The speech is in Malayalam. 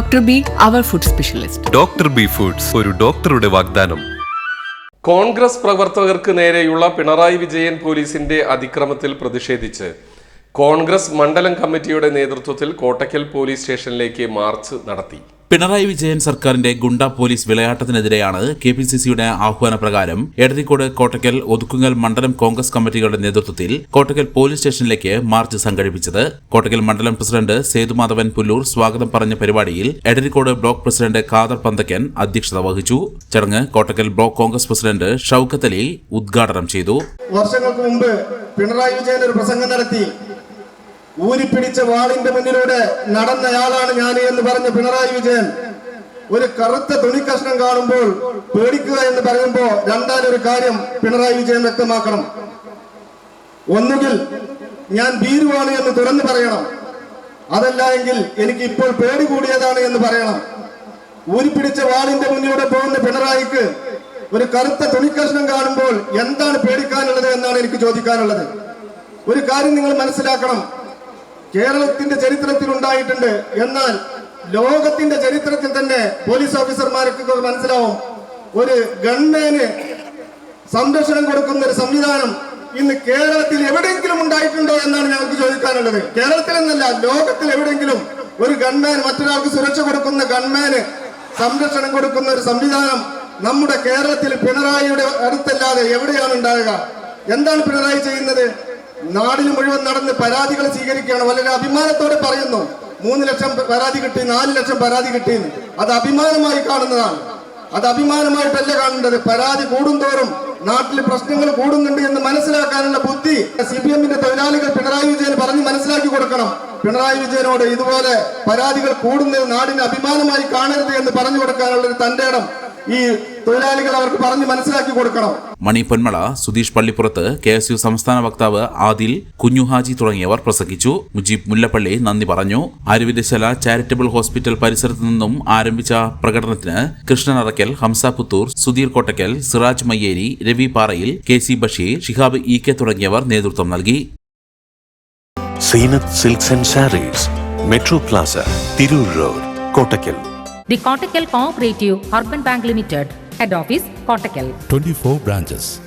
ഡോക്ടർ ബി അവർ food specialist. Doctor B foods ഒരു ഡോക്ടറുടെ വാഗ്ദാനം. കോൺഗ്രസ് പ്രവർത്തകർക്ക് നേരെയുള്ള പിണറായി വിജയൻ പോലീസിന്റെ അതിക്രമത്തിൽ പ്രതിഷേധിച്ച് കോൺഗ്രസ് മണ്ഡലം കമ്മിറ്റിയുടെ നേതൃത്വത്തിൽ കോട്ടയ്ക്കൽ പോലീസ് സ്റ്റേഷനിലേക്ക് മാർച്ച് നടത്തി. പിണറായി വിജയൻ സർക്കാരിന്റെ ഗുണ്ട പോലീസ് വിളയാട്ടത്തിനെതിരെയാണ് കെ പി സി സിയുടെ ആഹ്വാനപ്രകാരം എടരിക്കോട് കോട്ടക്കൽ ഒതുക്കുങ്ങൽ മണ്ഡലം കോൺഗ്രസ് കമ്മിറ്റികളുടെ നേതൃത്വത്തിൽ കോട്ടക്കൽ പോലീസ് സ്റ്റേഷനിലേക്ക് മാർച്ച് സംഘടിപ്പിച്ചത്. കോട്ടക്കൽ മണ്ഡലം പ്രസിഡന്റ് സേതുമാധവൻ പുല്ലൂർ സ്വാഗതം പറഞ്ഞ പരിപാടിയിൽ എടരിക്കോട് ബ്ലോക്ക് പ്രസിഡന്റ് ഖാദർ പന്തക്കൻ അധ്യക്ഷത വഹിച്ചു. ചടങ്ങ് കോട്ടക്കൽ ബ്ലോക്ക് കോൺഗ്രസ് പ്രസിഡന്റ് ഷൌക്കത്ത് അലി ഉദ്ഘാടനം ചെയ്തു. വർഷങ്ങൾക്ക് മുമ്പ് പിണറായി വിജയൻ ഒരു പ്രസംഗം നടത്തി. ഊരിപ്പിടിച്ച വാളിന്റെ മുന്നിലൂടെ നടന്നയാളാണ് ഞാൻ എന്ന് പറഞ്ഞ പിണറായി വിജയൻ. ഒരു കറുത്ത തുണി കഷ്ണം കാണുമ്പോൾ പേടിക്കുക എന്ന് പറയുമ്പോൾ രണ്ടാമൊരു കാര്യം പിണറായി വിജയൻ വ്യക്തമാക്കണം. ഒന്നുകിൽ ഞാൻ ഭീരുവാണ് എന്ന് തുറന്നു പറയണം. അതല്ല എങ്കിൽ എനിക്ക് ഇപ്പോൾ പേടി കൂടിയതാണ് എന്ന് പറയണം. ഊരിപ്പിടിച്ച വാളിന്റെ മുന്നിലൂടെ പോകുന്ന പിണറായിക്ക് ഒരു കറുത്ത തുണിക്കഷ്ണം കാണുമ്പോൾ എന്താണ് പേടിക്കാനുള്ളത് എന്നാണ് എനിക്ക് ചോദിക്കാനുള്ളത്. ഒരു കാര്യം നിങ്ങൾ മനസ്സിലാക്കണം. കേരളത്തിന്റെ ചരിത്രത്തിൽ ഉണ്ടായിട്ടുണ്ട് എന്നാൽ ലോകത്തിന്റെ ചരിത്രത്തിൽ തന്നെ പോലീസ് ഓഫീസർമാർക്ക് മനസ്സിലാവും. ഒരു ഗൺമാന് സംരക്ഷണം കൊടുക്കുന്ന ഒരു സംവിധാനം ഇന്ന് കേരളത്തിൽ എവിടെയെങ്കിലും ഉണ്ടായിട്ടുണ്ടോ എന്നാണ് ഞങ്ങൾക്ക് ചോദിക്കാനുള്ളത്. കേരളത്തിൽ എന്നല്ല ലോകത്തിൽ എവിടെയെങ്കിലും ഒരു ഗൺമാൻ മറ്റൊരാൾക്ക് സുരക്ഷ കൊടുക്കുന്ന ഗൺമാന് സംരക്ഷണം കൊടുക്കുന്ന ഒരു സംവിധാനം നമ്മുടെ കേരളത്തിൽ പിണറായിയുടെ അടുത്തല്ലാതെ എവിടെയാണ് ഉണ്ടാവുക? എന്താണ് പിണറായി ചെയ്യുന്നത്? നാടിന് മുഴുവൻ നടന്ന് പരാതികൾ സ്വീകരിക്കുകയാണ്. വളരെ അഭിമാനത്തോടെ പറയുന്നു മൂന്ന് ലക്ഷം പരാതി കിട്ടി നാല് ലക്ഷം പരാതി കിട്ടിന്ന്. അത് അഭിമാനമായി കാണുന്നതാണ്. അത് അഭിമാനമായിട്ടല്ല കാണേണ്ടത്. പരാതി കൂടുന്തോറും നാട്ടിൽ പ്രശ്നങ്ങൾ കൂടുന്നുണ്ട് എന്ന് മനസ്സിലാക്കാനുള്ള ബുദ്ധി സി പി എമ്മിന്റെ തൊഴിലാളികൾ പിണറായി വിജയൻ പറഞ്ഞ് മനസ്സിലാക്കി കൊടുക്കണം. പിണറായി വിജയനോട് ഇതുപോലെ പരാതികൾ കൂടുന്നത് നാടിന് അഭിമാനമായി കാണരുത് എന്ന് പറഞ്ഞു കൊടുക്കാനുള്ള ഒരു തന്റെ ഇടം ഈ തൊഴിലാളികൾ അവർക്ക് പറഞ്ഞ് മനസ്സിലാക്കി കൊടുക്കണം. Mani Ponmala Sudheesh പള്ളിപ്പുറത്ത് K S U സംസ്ഥാന വക്താവ് ആദിൽ കുഞ്ഞുഹാജി തുടങ്ങിയവർ പ്രസംഗിച്ചു. മുജീബ് മുല്ലപ്പള്ളി നന്ദി പറഞ്ഞു. അരുവിന്ദശല ചാരിറ്റബിൾ ഹോസ്പിറ്റൽ പരിസരത്ത് നിന്നും ആരംഭിച്ച പ്രകടനത്തിന് Krishnan Arakkal Hamza Puthur Sudheer Kottakkal Siraj Mayyeri Ravi Parayil K C Basheer Shihab E K തുടങ്ങിയവർ നേതൃത്വം നൽകി. Zeenath silks and sarees metro plaza Tirur road Kottakkal The Kottakkal Cooperative Urban Bank Limited, Head Office, Kottakkal. 24 branches.